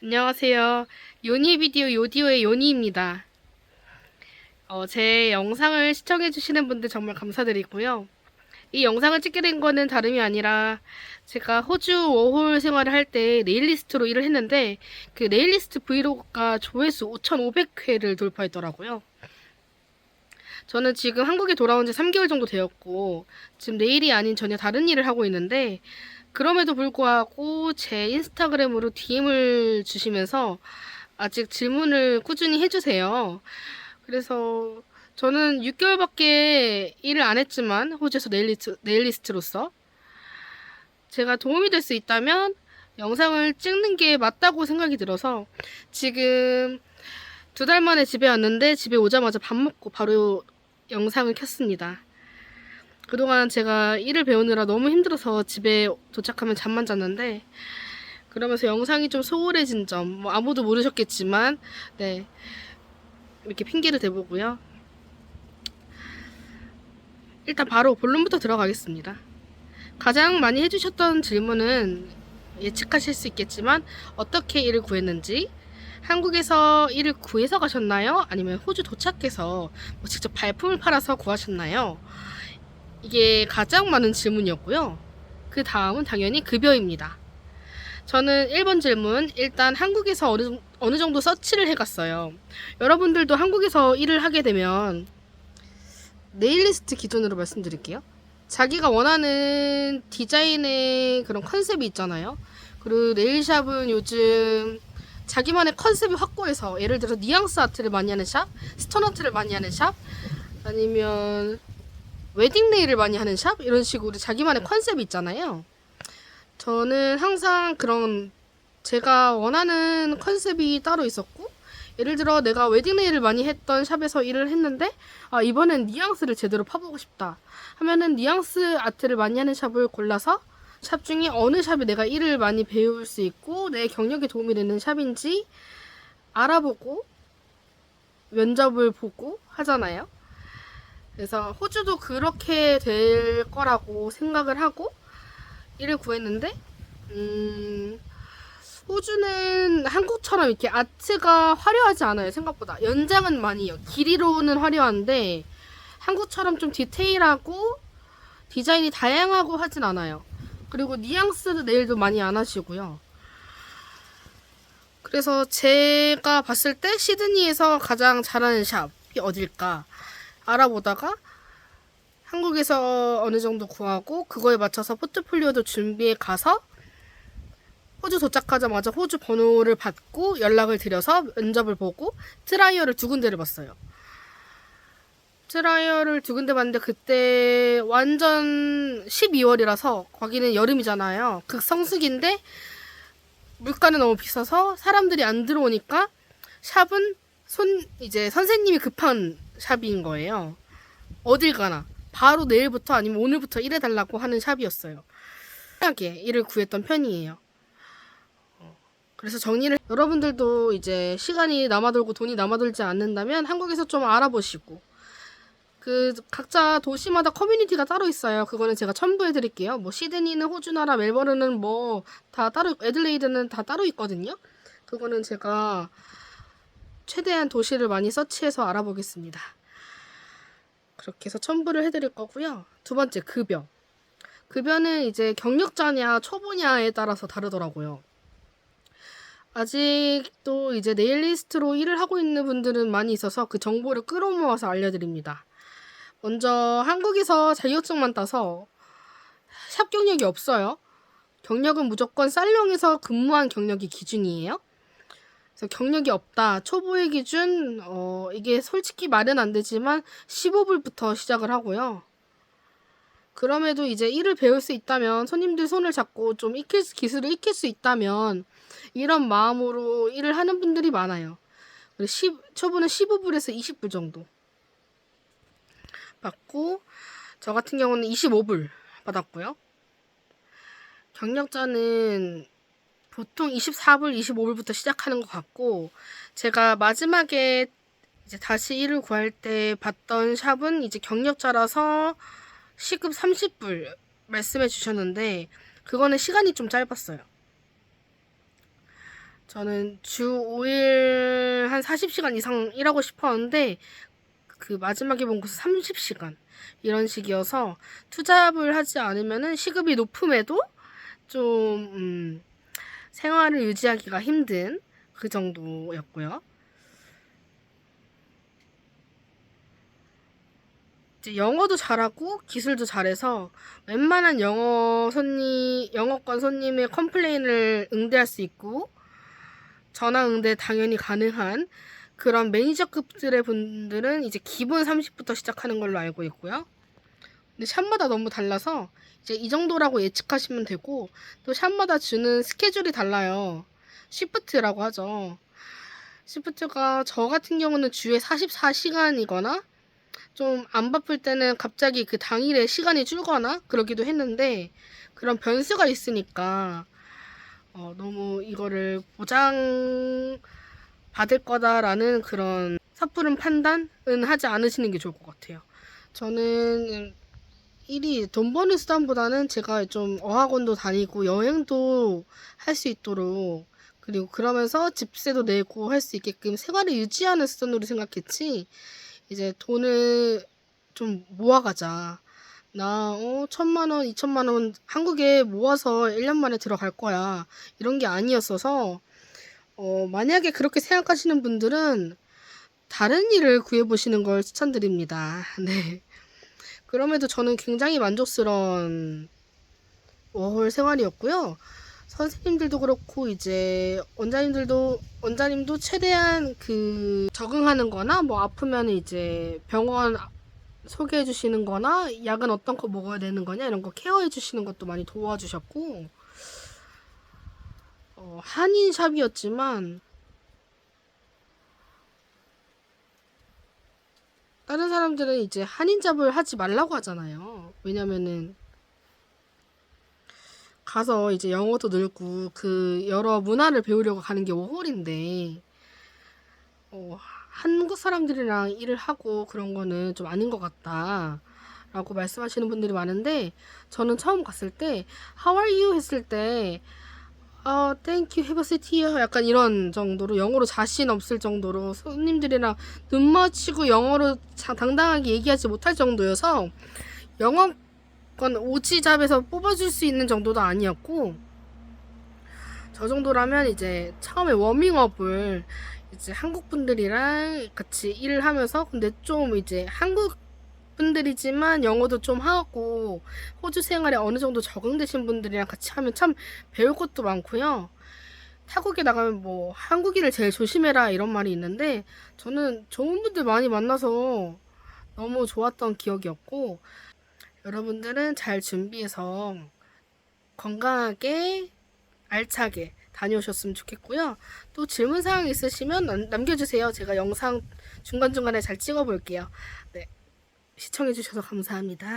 안녕하세요. 요니 비디오 요디오의 요니입니다. 어, 제 영상을 시청해주시는 분들 정말 감사드리고요. 이 영상을 찍게 된 거는 다름이 아니라 제가 호주 워홀 생활을 할때 네일리스트로 일을 했는데 그 네일리스트 브이로그가 조회수 5,500회를 돌파했더라고요. 저는 지금 한국에 돌아온 지 3개월 정도 되었고 지금 내일이 아닌 전혀 다른 일을 하고 있는데 그럼에도 불구하고 제 인스타그램으로 DM을 주시면서 아직 질문을 꾸준히 해주세요. 그래서 저는 6개월밖에 일을 안 했지만 호주에서 네일리스트, 네일리스트로서 제가 도움이 될 수 있다면 영상을 찍는 게 맞다고 생각이 들어서 지금 두 달 만에 집에 왔는데 집에 오자마자 밥 먹고 바로 영상을 켰습니다. 그동안 제가 일을 배우느라 너무 힘들어서 집에 도착하면 잠만 잤는데 그러면서 영상이 좀 소홀해진 점, 뭐 아무도 모르셨겠지만, 네. 이렇게 핑계를 대보고요. 일단 바로 본론부터 들어가겠습니다. 가장 많이 해주셨던 질문은 예측하실 수 있겠지만, 어떻게 일을 구했는지, 한국에서 일을 구해서 가셨나요? 아니면 호주 도착해서 뭐 직접 발품을 팔아서 구하셨나요? 이게 가장 많은 질문이었고요. 그 다음은 당연히 급여입니다. 저는 1번 질문, 일단 한국에서 어느, 어느 정도 서치를 해갔어요. 여러분들도 한국에서 일을 하게 되면 네일리스트 기준으로 말씀드릴게요. 자기가 원하는 디자인의 그런 컨셉이 있잖아요. 그리고 네일샵은 요즘 자기만의 컨셉이 확고해서 예를 들어 뉘앙스 아트를 많이 하는 샵, 스톤 아트를 많이 하는 샵, 아니면 웨딩 네일을 많이 하는 샵 이런 식으로 자기만의 컨셉이 있잖아요. 저는 항상 그런 제가 원하는 컨셉이 따로 있었고 예를 들어 내가 웨딩 네일을 많이 했던 샵에서 일을 했는데 아 이번엔 뉘앙스를 제대로 파보고 싶다 하면은 뉘앙스 아트를 많이 하는 샵을 골라서 샵 중에 어느 샵에 내가 일을 많이 배울 수 있고 내 경력에 도움이 되는 샵인지 알아보고 면접을 보고 하잖아요. 그래서 호주도 그렇게 될 거라고 생각을 하고 일을 구했는데 음, 호주는 한국처럼 이렇게 아트가 화려하지 않아요 생각보다. 연장은 많이 요. 길이로는 화려한데 한국처럼 좀 디테일하고 디자인이 다양하고 하진 않아요. 그리고 뉘앙스 네일도 많이 안 하시고요. 그래서 제가 봤을 때 시드니에서 가장 잘하는 샵이 어딜까 알아보다가 한국에서 어느 정도 구하고 그거에 맞춰서 포트폴리오도 준비해 가서 호주 도착하자마자 호주 번호를 받고 연락을 드려서 면접을 보고 트라이얼을 두 군데를 봤어요. 트라이얼을 두 군데 봤는데 그때 완전 12월이라서 거기는 여름이잖아요. 극성수기인데 물가는 너무 비싸서 사람들이 안 들어오니까 샵은 손 이제 선생님이 급한 샵인 거예요. 어딜 가나 바로 내일부터 아니면 오늘부터 일해달라고 하는 샵이었어요. 편하게 일을 구했던 편이에요. 어, 그래서 정리를 여러분들도 이제 시간이 남아돌고 돈이 남아돌지 않는다면 한국에서 좀 알아보시고 그 각자 도시마다 커뮤니티가 따로 있어요. 그거는 제가 첨부해 드릴게요. 뭐 시드니는 호주나라, 멜버른은 뭐 다 따로 애들레이드는 다 따로 있거든요. 그거는 제가 최대한 도시를 많이 서치해서 알아보겠습니다. 그렇게 해서 첨부를 해드릴 거고요. 두 번째 급여. 급여는 이제 경력자냐 초보냐에 따라서 다르더라고요. 아직도 이제 네일리스트로 일을 하고 있는 분들은 많이 있어서 그 정보를 끌어모아서 알려드립니다. 먼저 한국에서 자격증만 따서 샵 경력이 없어요. 경력은 무조건 살롱에서 근무한 경력이 기준이에요. 그래서 경력이 없다. 초보의 기준, 어, 이게 솔직히 말은 안 되지만 15불부터 시작을 하고요. 그럼에도 이제 일을 배울 수 있다면, 손님들 손을 잡고 좀 익힐, 수- 기술을 익힐 수 있다면, 이런 마음으로 일을 하는 분들이 많아요. 그리고 10, 초보는 15불에서 20불 정도 받고, 저 같은 경우는 25불 받았고요. 경력자는 보통 24불, 25불부터 시작하는 것 같고, 제가 마지막에 이제 다시 일을 구할 때 봤던 샵은 이제 경력자라서 시급 30불 말씀해 주셨는데, 그거는 시간이 좀 짧았어요. 저는 주 5일 한 40시간 이상 일하고 싶었는데 그 마지막에 본 곳은 30시간 이런 식이어서 투잡을 하지 않으면은 시급이 높음에도 좀 음, 생활을 유지하기가 힘든 그 정도였고요. 이제 영어도 잘하고 기술도 잘해서 웬만한 영어 손님, 영어권 손님의 컴플레인을 응대할 수 있고 전화 응대 당연히 가능한 그런 매니저급들의 분들은 이제 기본 30부터 시작하는 걸로 알고 있고요. 근데 샵마다 너무 달라서 이제 이 정도라고 예측하시면 되고 또 샵마다 주는 스케줄이 달라요. 시프트라고 하죠. 시프트가 저 같은 경우는 주에 44시간이거나 좀 안 바쁠 때는 갑자기 그 당일에 시간이 줄거나 그러기도 했는데 그런 변수가 있으니까 어, 너무 이거를 보장 받을 거다라는 그런 섣부른 판단은 하지 않으시는 게 좋을 것 같아요. 저는 일이 돈 버는 수단보다는 제가 좀 어학원도 다니고 여행도 할 수 있도록 그리고 그러면서 집세도 내고 할 수 있게끔 생활을 유지하는 수단으로 생각했지 이제 돈을 좀 모아가자. 나, 어, 천만 원, 이천만 원 한국에 모아서 1년 만에 들어갈 거야. 이런 게 아니었어서, 어, 만약에 그렇게 생각하시는 분들은 다른 일을 구해보시는 걸 추천드립니다. 네. 그럼에도 저는 굉장히 만족스러운 워홀 생활이었고요. 선생님들도 그렇고 이제 원장님들도 원장님도 최대한 그 적응하는 거나 뭐 아프면 이제 병원 소개해 주시는 거나 약은 어떤 거 먹어야 되는 거냐 이런 거 케어해 주시는 것도 많이 도와주셨고 어, 한인 샵이었지만 다른 사람들은 이제 한인 잡을 하지 말라고 하잖아요. 왜냐면은 가서 이제 영어도 늘고 그 여러 문화를 배우려고 가는 게 워홀인데 어, 한국 사람들이랑 일을 하고 그런 거는 좀 아닌 것 같다. 라고 말씀하시는 분들이 많은데 저는 처음 갔을 때 How are you 했을 때 어, a seat here. 약간 이런 정도로 영어로 자신 없을 정도로 손님들이랑 눈 마주치고 영어로 자- 당당하게 얘기하지 못할 정도여서 영어권 오지잡에서 뽑아줄 수 있는 정도도 아니었고 저 정도라면 이제 처음에 워밍업을 이제 한국 분들이랑 같이 일을 하면서 근데 좀 이제 한국 분들이지만 영어도 좀 하고 호주 생활에 어느 정도 적응되신 분들이랑 같이 하면 참 배울 것도 많고요. 타국에 나가면 뭐 한국인을 제일 조심해라 이런 말이 있는데 저는 좋은 분들 많이 만나서 너무 좋았던 기억이었고 여러분들은 잘 준비해서 건강하게 알차게 다녀오셨으면 좋겠고요. 또 질문 사항 있으시면 남- 남겨주세요. 제가 영상 중간중간에 잘 찍어 볼게요. 네. 시청해주셔서 감사합니다.